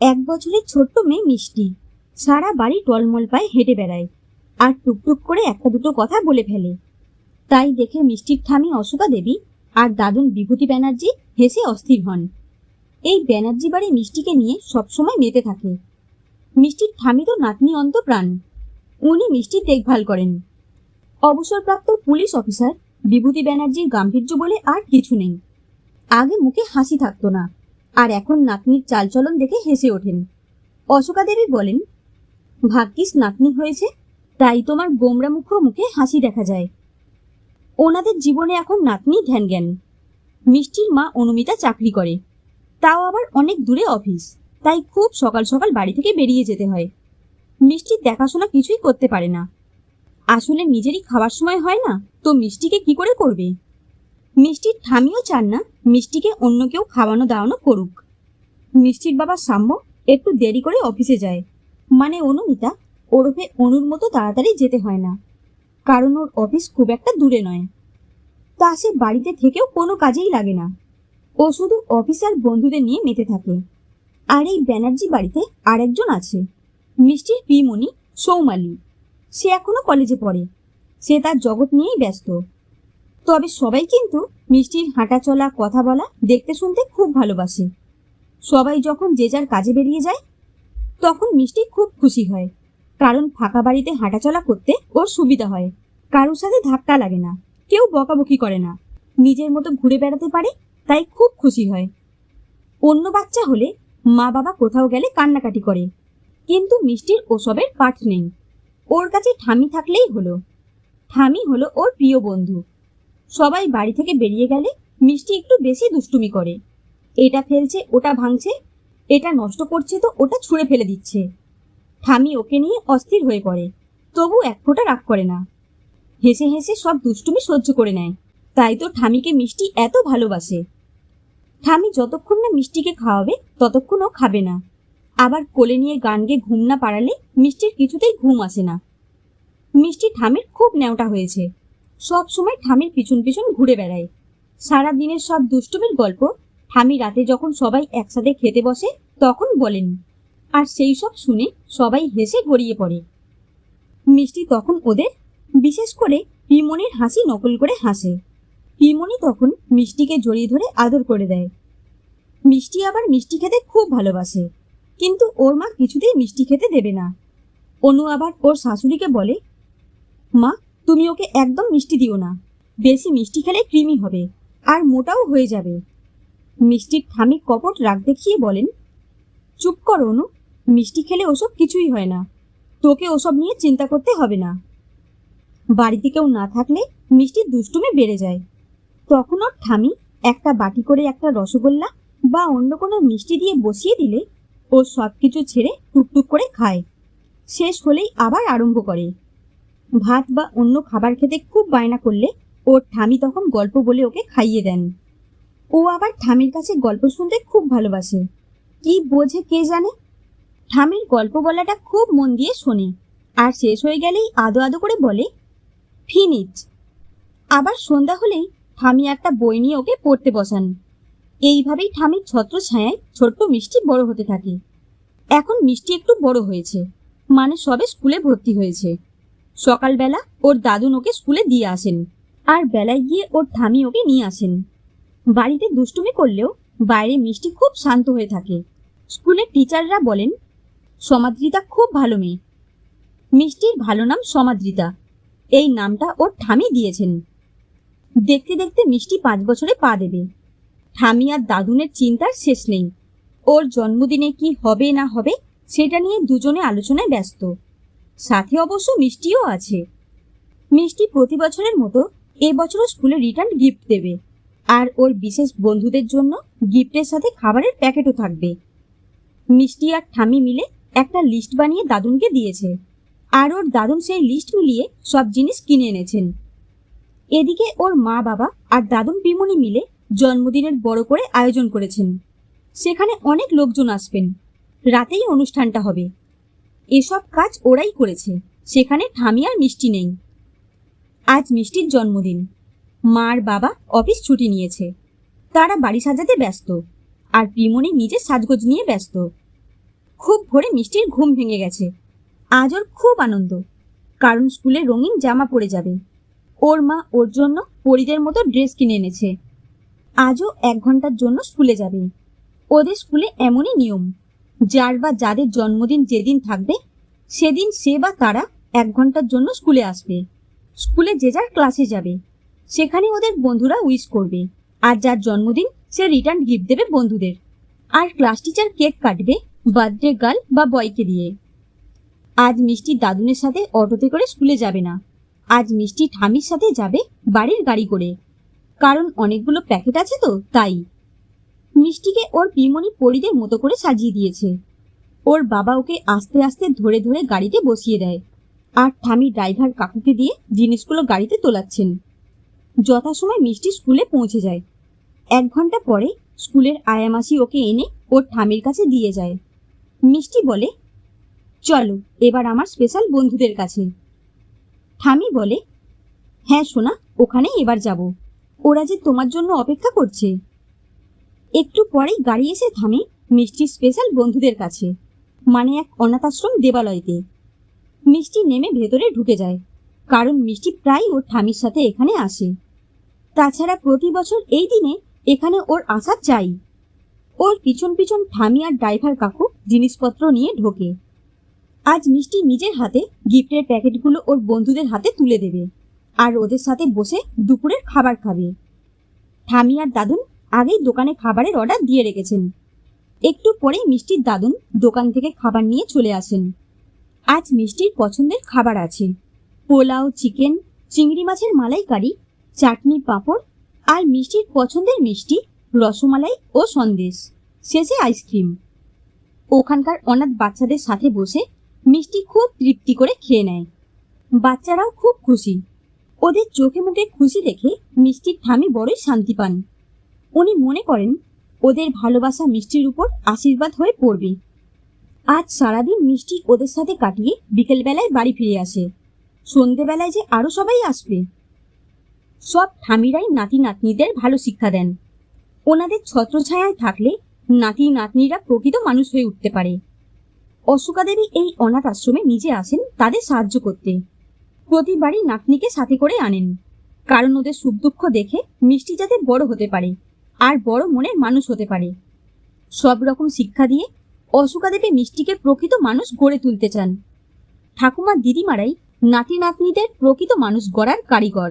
এক বছরের ছোট্ট মেয়ে মিষ্টি। সারা বাড়ি টলমল পায়ে হেঁটে বেড়ায় আর টুকটুক করে একটা দুটো কথা বলে ফেলে। তাই দেখে মিষ্টির ঠামি অশোকা দেবী আর দাদুন বিভূতি ব্যানার্জি হেসে অস্থির হন। এই ব্যানার্জি বাড়ি মিষ্টিকে নিয়ে সবসময় মেতে থাকে। মিষ্টির ঠামি তো নাতনি অন্ত প্রাণ উনি মিষ্টির দেখভাল করেন। অবসরপ্রাপ্ত পুলিশ অফিসার বিভূতি ব্যানার্জির গাম্ভীর্য বলে আর কিছু নেই। আগে মুখে হাসি থাকতো না। আর এখন নাতনির চালচলন দেখে হেসে ওঠেন। অশোকা দেবী বলেন, ভাগ্যিস নাতনি হয়েছে, তাই তোমার গোমরা মুখ মুখে হাসি দেখা যায়। ওনাদের জীবনে এখন নাতনি ধ্যান জ্ঞান মিষ্টির মা অনুমিতা চাকরি করে। তাও আবার অনেক দূরে অফিস, তাই খুব সকাল সকাল বাড়ি থেকে বেরিয়ে যেতে হয়। মিষ্টির দেখাশোনা কিছুই করতে পারে না। আসলে নিজেরই খাবার সময় হয় না, তো মিষ্টিকে কি করে করবে? মিষ্টির ঠামিও চান না মিষ্টিকে অন্য কেউ খাওয়ানো দাওয়ানো করুক। মিষ্টির বাবা সাম্য একটু দেরি করে অফিসে যায়। মানে অনুমিতা ওরফে অনুর মতো তাড়াতাড়ি যেতে হয় না। কারণ ওর অফিস খুব একটা দূরে নয়। তা সে বাড়িতে থেকেও কোনো কাজেই লাগে না। ও শুধু অফিস আর বন্ধুদের নিয়ে মেতে থাকে। আর এই ব্যানার্জি বাড়িতে আরেকজন আছে। মিষ্টির পিমণি সৌমালি। সে এখনও কলেজে পড়ে। সে তার জগৎ নিয়েই ব্যস্ত। তবে সবাই কিন্তু মিষ্টির হাঁটা চলা কথা বলা, দেখতে শুনতে খুব ভালোবাসে। সবাই যখন যে যার কাজে বেরিয়ে যায়, তখন মিষ্টি খুব খুশি হয়। কারণ ফাঁকা বাড়িতে হাঁটাচলা করতে ওর সুবিধা হয়। কারোর সাথে ধাক্কা লাগে না, কেউ বকাবকি করে না। নিজের মতো ঘুরে বেড়াতে পারে, তাই খুব খুশি হয়। অন্য বাচ্চা হলে মা বাবা কোথাও গেলে কান্নাকাটি করে। কিন্তু মিষ্টির ওসবের পাঠ নেই। ওর কাছে ঠামি থাকলেই হলো। ঠামি হলো ওর প্রিয় বন্ধু। সবাই বাড়ি থেকে বেরিয়ে গেলে মিষ্টি একটু বেশি দুষ্টুমি করে। এটা ফেলছে, ওটা ভাঙছে, এটা নষ্ট করছে তো ওটা ছুঁড়ে ফেলে দিচ্ছে। ঠামি ওকে নিয়ে অস্থির হয়ে পড়ে, তবু এক ফোঁটা রাগ করে না। হেসে হেসে সব দুষ্টুমি সহ্য করে নেয়। তাই তো ঠামিকে মিষ্টি এত ভালোবাসে। ঠামি যতক্ষণ না মিষ্টিকে খাওয়াবে, ততক্ষণ ও খাবে না। আবার কোলে নিয়ে গান গেয়ে ঘুম না পাড়ালে মিষ্টির কিছুতেই ঘুম আসে না। মিষ্টি ঠামির খুব ন্যাওটা হয়েছে। সব সময় ঠামির পিছন পিছন ঘুরে বেড়ায়। সারা দিনের সব দুষ্টুমির গল্প ঠামি রাতে যখন সবাই একসাথে খেতে বসে, তখন বলেন, আর সেই সব শুনে সবাই হেসে গড়িয়ে পড়ে। মিষ্টি তখন ওদের, বিশেষ করে পিমনির হাসি নকল করে হাসে। পিমনি তখন মিষ্টিকে জড়িয়ে ধরে আদর করে দেয়। মিষ্টি আবার মিষ্টি খেতে খুব ভালোবাসে, কিন্তু ওর মা কিছুতেই মিষ্টি খেতে দেবে না। অনু আবার ওর শাশুড়িকে বলে, মা তুমি ওকে একদম মিষ্টি দিও না। বেশি মিষ্টি খেলে ক্রিমি হবে, আর মোটাও হয়ে যাবে। মিষ্টির ঠামি কপট রাগ দেখিয়ে বলেন, চুপ কর অনু, মিষ্টি খেলে ওসব কিছুই হয় না। তোকে ওসব নিয়ে চিন্তা করতে হবে না। বাড়িতে কেউ না থাকলে মিষ্টির দুষ্টুমি বেড়ে যায়। তখন ওর ঠামি একটা বাটি করে একটা রসগোল্লা বা অন্য কোনো মিষ্টি দিয়ে বসিয়ে দিলে ও সব কিছু ছেড়ে টুকটুক করে খায়। শেষ হলেই আবার আরম্ভ করে। ভাত বা অন্য খাবার খেতে খুব বায়না করলে ওর ঠামি তখন গল্প বলে ওকে খাইয়ে দেন। ও আবার ঠামির কাছে গল্প শুনতে খুব ভালোবাসে। কি বোঝে কে জানে? ঠামির গল্প বলাটা খুব মন দিয়ে শোনে আর শেষ হয়ে গেলেই আদো আদো করে বলে ফিনিচ আবার সন্ধ্যা হলেই ঠামি একটা বই নিয়ে ওকে পড়তে বসান। এইভাবেই ঠামির ছত্র ছায়ায় ছোট্ট মিষ্টি বড় হতে থাকে। এখন মিষ্টি একটু বড় হয়েছে। মানে সবে স্কুলে ভর্তি হয়েছে। সকালবেলা ওর দাদুন ওকে স্কুলে দিয়ে আসেন আর বেলায় গিয়ে ওর ঠামি ওকে নিয়ে আসেন। বাড়িতে দুষ্টুমি করলেও বাইরে মিষ্টি খুব শান্ত হয়ে থাকে। স্কুলের টিচাররা বলেন, সমাদ্রিতা খুব ভালো মেয়ে। মিষ্টির ভালো নাম সমাদ্রিতা। এই নামটা ওর ঠামি দিয়েছেন। দেখতে দেখতে মিষ্টি পাঁচ বছরে পা দেবে। ঠামি আর দাদুনের চিন্তার শেষ নেই। ওর জন্মদিনে কি হবে না হবে সেটা নিয়ে দুজনে আলোচনায় ব্যস্ত। সাথে অবশ্য মিষ্টিও আছে। মিষ্টি প্রতি বছরের মতো এবছরও স্কুলে রিটার্ন গিফট দেবে। আর ওর বিশেষ বন্ধুদের জন্য গিফটের সাথে খাবারের প্যাকেটও থাকবে। মিষ্টি আর ঠামি মিলে একটা লিস্ট বানিয়ে দাদুনকে দিয়েছে। আর ওর দাদুন সেই লিস্ট মিলিয়ে সব জিনিস কিনে এনেছেন। এদিকে ওর মা বাবা আর দাদুন বিমনি মিলে জন্মদিনের বড় করে আয়োজন করেছেন। সেখানে অনেক লোকজন আসবেন। রাতেই অনুষ্ঠানটা হবে। এসব কাজ ওরাই করেছে। সেখানে ঠামি আর মিষ্টি নেই। আজ মিষ্টির জন্মদিন। মার বাবা অফিস ছুটি নিয়েছে। তারা বাড়ি সাজাতে ব্যস্ত। আর প্রিমণি নিজের সাজগোজ নিয়ে ব্যস্ত। খুব ভোরে মিষ্টির ঘুম ভেঙে গেছে। আজ ওর খুব আনন্দ। কারণ স্কুলে রঙিন জামা পরে যাবে। ওর মা ওর জন্য পরিদের মতো ড্রেস কিনে এনেছে। আজও এক ঘণ্টার জন্য স্কুলে যাবে। ওদের স্কুলে এমনই নিয়ম। যার বা যাদের জন্মদিন যেদিন থাকবে, সেদিন সে বা তারা এক ঘণ্টার জন্য স্কুলে আসবে। স্কুলে যে যার ক্লাসে যাবে। সেখানে ওদের বন্ধুরা উইশ করবে। আর যার জন্মদিন, সে রিটার্ন গিফট দেবে বন্ধুদের। আর ক্লাস টিচার কেক কাটবে বার্থডে গার্ল বা বয়কে দিয়ে। আজ মিষ্টি দাদুনের সাথে অটোতে করে স্কুলে যাবে না। আজ মিষ্টি ঠামির সাথে যাবে বাড়ির গাড়ি করে। কারণ অনেকগুলো প্যাকেট আছে তো, তাই। মিষ্টিকে ওর পিমনি পরিদের মতো করে সাজিয়ে দিয়েছে। ওর বাবা ওকে আস্তে আস্তে ধরে ধরে গাড়িতে বসিয়ে দেয় আর ঠামি ড্রাইভার কাকুকে দিয়ে জিনিসগুলো গাড়িতে তোলাচ্ছেন। যথাসময় মিষ্টি স্কুলে পৌঁছে যায়। এক ঘণ্টা পরে স্কুলের আয়ামাসি ওকে এনে ওর ঠামির কাছে দিয়ে যায়। মিষ্টি বলে, চলো, এবার আমার স্পেশাল বন্ধুদের কাছে। ঠামি বলে হ্যাঁ সোনা ওখানে এবার যাব। ওরা যে তোমার জন্য অপেক্ষা করছে। একটু পরেই গাড়ি এসে থামে মিষ্টির স্পেশাল বন্ধুদের কাছে মানে এক অনাথাশ্রম দেবালয়তে। মিষ্টি নেমে ভেতরে ঢুকে যায়, কারণ মিষ্টি প্রায় ওর ঠামির সাথে এখানে আসে। তাছাড়া প্রতি বছর এই দিনে এখানে ওর আসা চাই। ওর পিছন পিছন ঠামি আর ড্রাইভার কাকু জিনিসপত্র নিয়ে ঢোকে। আজ মিষ্টি নিজের হাতে গিফটের প্যাকেটগুলো ওর বন্ধুদের হাতে তুলে দেবে, আর ওদের সাথে বসে দুপুরের খাবার খাবে। ঠামি আর দাদুন আগেই দোকানে খাবারের অর্ডার দিয়ে রেখেছেন। একটু পরেই মিষ্টির দাদুন দোকান থেকে খাবার নিয়ে চলে আসেন। আজ মিষ্টির পছন্দের খাবার আছে। পোলাও, চিকেন, চিংড়ি মাছের মালাইকারি, চাটনি পাঁপড় আর মিষ্টির পছন্দের মিষ্টি রসমালাই ও সন্দেশ। শেষে আইসক্রিম। ওখানকার অনাথ বাচ্চাদের সাথে বসে মিষ্টি খুব তৃপ্তি করে খেয়ে নেয়। বাচ্চারাও খুব খুশি। ওদের চোখে মুখে খুশি দেখে মিষ্টির ঠামি বড়ই শান্তি পান। উনি মনে করেন, ওদের ভালোবাসা মিষ্টির উপর আশীর্বাদ হয়ে পড়বে। আজ সারাদিন মিষ্টি ওদের সাথে কাটিয়ে বিকেলবেলায় বাড়ি ফিরে আসে। সন্ধেবেলায় যে আরও সবাই আসবে। সব ঠামিরাই নাতি নাতনিদের ভালো শিক্ষা দেন। ওনাদের ছত্রছায়ায় থাকলে নাতি নাতনিরা প্রকৃত মানুষ হয়ে উঠতে পারে। অশোকা দেবী এই অনাথ আশ্রমে নিজে আসেন তাদের সাহায্য করতে। প্রতিবারই নাতনিকে সাথে করে আনেন। কারণ ওদের সুখ দুঃখ দেখে মিষ্টি যাতে বড় হতে পারে। আর বড় মনের মানুষ হতে পারে। সব রকম শিক্ষা দিয়ে অশোকা দেবী মিষ্টিকে প্রকৃত মানুষ গড়ে তুলতে চান। ঠাকুমার দিদিমারাই নাতি নাতনিদের প্রকৃত মানুষ গড়ার কারিগর।